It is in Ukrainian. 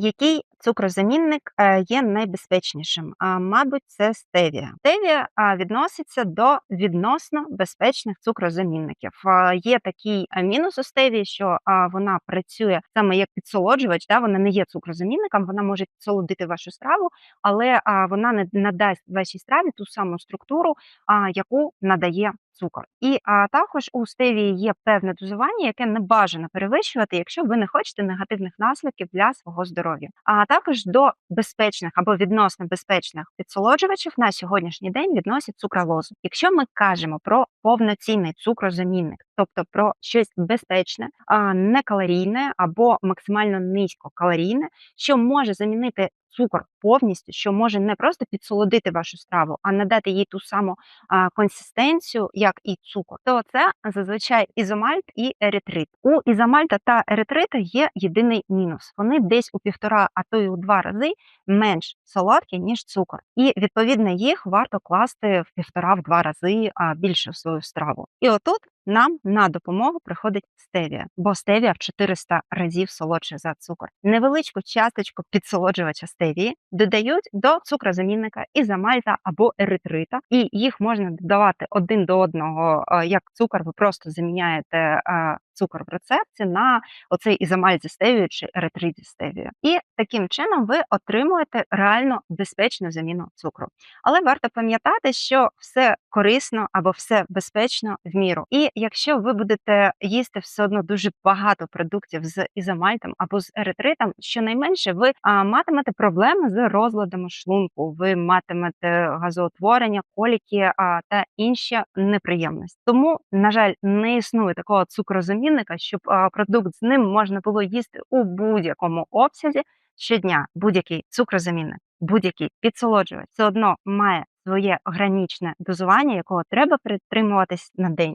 Який цукрозамінник е, є найбезпечнішим? А, мабуть, це стевія. Стевія відноситься до відносно безпечних цукрозамінників. Є такий мінус у стевії, що вона працює саме як підсолоджувач, да, вона не є цукрозамінником, вона може підсолодити вашу страву, але вона не надасть вашій страві ту саму структуру, яку надає цукор. І а, також у стевії є певне дозування, яке не бажано перевищувати, якщо ви не хочете негативних наслідків для свого здоров'я. А також до безпечних або відносно безпечних підсолоджувачів на сьогоднішній день відносять цукралозу. Якщо ми кажемо про повноцінний цукрозамінник, тобто про щось безпечне, не калорійне або максимально низькокалорійне, що може замінити цукор повністю, що може не просто підсолодити вашу страву, а надати їй ту саму консистенцію, як і цукор, то це зазвичай ізомальт і еритрит. У ізомальта та еритрита є єдиний мінус. Вони десь у півтора, а то й у два рази менш солодкі, ніж цукор. І відповідно їх варто класти в півтора-в рази більше в свою страву. І отут нам на допомогу приходить стевія, бо стевія в 400 разів солодше за цукор. Невеличку часточку підсолоджувача стевії додають до цукрозамінника ізамальта або еритрита, і їх можна додавати один до одного е, як цукор. Ви просто заміняєте е, цукор в рецепті на оцей ізомальт зі стевією чи еритрит зі стевією. І таким чином ви отримуєте реально безпечну заміну цукру. Але варто пам'ятати, що все корисно або все безпечно в міру. І якщо ви будете їсти все одно дуже багато продуктів з ізомальтом або з еритритом, щонайменше ви матимете проблеми з розладами шлунку, ви матимете газоутворення, коліки та інші неприємності. Тому, на жаль, не існує такого цукрозамінника, щоб продукт з ним можна було їсти у будь-якому обсязі щодня. Будь-який цукрозамінник, будь-який підсолоджувач все одно має своє гранічне дозування, якого треба притримуватись на день.